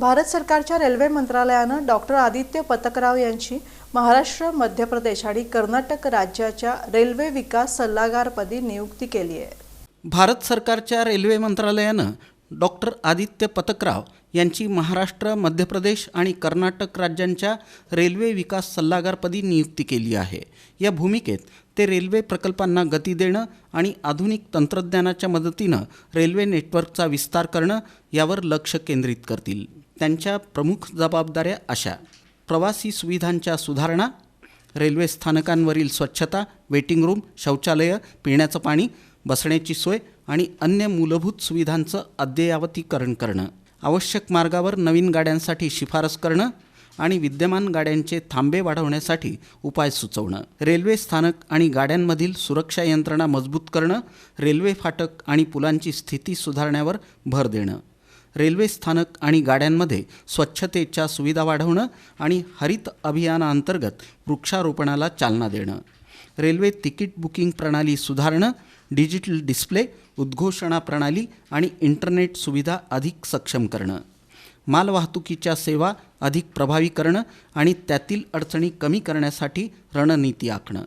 भारत सरकारच्या रेल्वे मंत्रालयानं डॉक्टर आदित्य पतकराव यांची महाराष्ट्र मध्य प्रदेश आणि कर्नाटक राज्याच्या रेल्वे विकास सल्लागारपदी नियुक्ती केली आहे. भारत सरकारच्या रेल्वे मंत्रालयानं डॉक्टर आदित्य पतकराव यांची महाराष्ट्र मध्य प्रदेश आणि कर्नाटक राज्यांच्या रेल्वे विकास सल्लागारपदी नियुक्ती केली आहे. या भूमिकेत ते रेल्वे प्रकल्पांना गती देणं आणि आधुनिक तंत्रज्ञानाच्या मदतीनं रेल्वे नेटवर्कचा विस्तार करणं यावर लक्ष केंद्रित करतील. त्यांच्या प्रमुख जबाबदाऱ्या अशा. प्रवासी सुविधांच्या सुधारणा रेल्वे स्थानकांवरील स्वच्छता वेटिंग रूम शौचालयं पिण्याचं पाणी बसण्याची सोय आणि अन्य मूलभूत सुविधांचं अद्ययावतीकरण करणं. आवश्यक मार्गावर नवीन गाड्यांसाठी शिफारस करणं आणि विद्यमान गाड्यांचे थांबे वाढवण्यासाठी उपाय सुचवणं. रेल्वे स्थानक आणि गाड्यांमधील सुरक्षा यंत्रणा मजबूत करणं रेल्वे फाटक आणि पुलांची स्थिती सुधारण्यावर भर देणं. रेल्वे स्थानक आणि गाड्यांमध्ये स्वच्छतेच्या सुविधा वाढवणं आणि हरित अभियानाअंतर्गत वृक्षारोपणाला चालना देणं. रेल्वे तिकीट बुकिंग प्रणाली सुधारणं डिजिटल डिस्प्ले उद्घोषणा प्रणाली आणि इंटरनेट सुविधा अधिक सक्षम करणं. मालवाहतुकीच्या सेवा अधिक प्रभावी करणं आणि त्यातील अडचणी कमी करण्यासाठी रणनीती आखणं.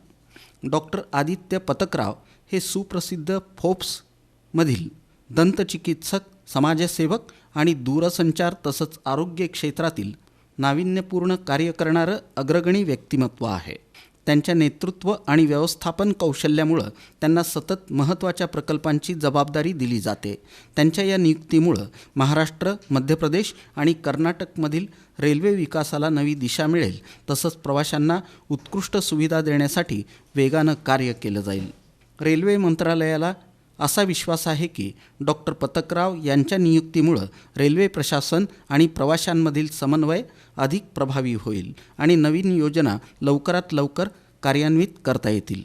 डॉक्टर आदित्य पतकराव हे सुप्रसिद्ध फोप्समधील दंतचिकित्सक समाजसेवक आणि दूरसंचार तसंच आरोग्य क्षेत्रातील नाविन्यपूर्ण कार्य करणारं अग्रगणी व्यक्तिमत्व आहे. त्यांच्या नेतृत्व आणि व्यवस्थापन कौशल्यामुळं त्यांना सतत महत्त्वाच्या प्रकल्पांची जबाबदारी दिली जाते. त्यांच्या या नियुक्तीमुळं महाराष्ट्र मध्य प्रदेश आणि कर्नाटकमधील रेल्वे विकासाला नवी दिशा मिळेल तसंच प्रवाशांना उत्कृष्ट सुविधा देण्यासाठी वेगानं कार्य केलं जाईल. रेल्वे मंत्रालयाला असा विश्वास आहे की डॉक्टर पतकराव यांच्या नियुक्तीमुळं रेल्वे प्रशासन आणि प्रवाशांमधील समन्वय अधिक प्रभावी होईल आणि नवीन योजना लवकरात लवकर कार्यान्वित करता येतील.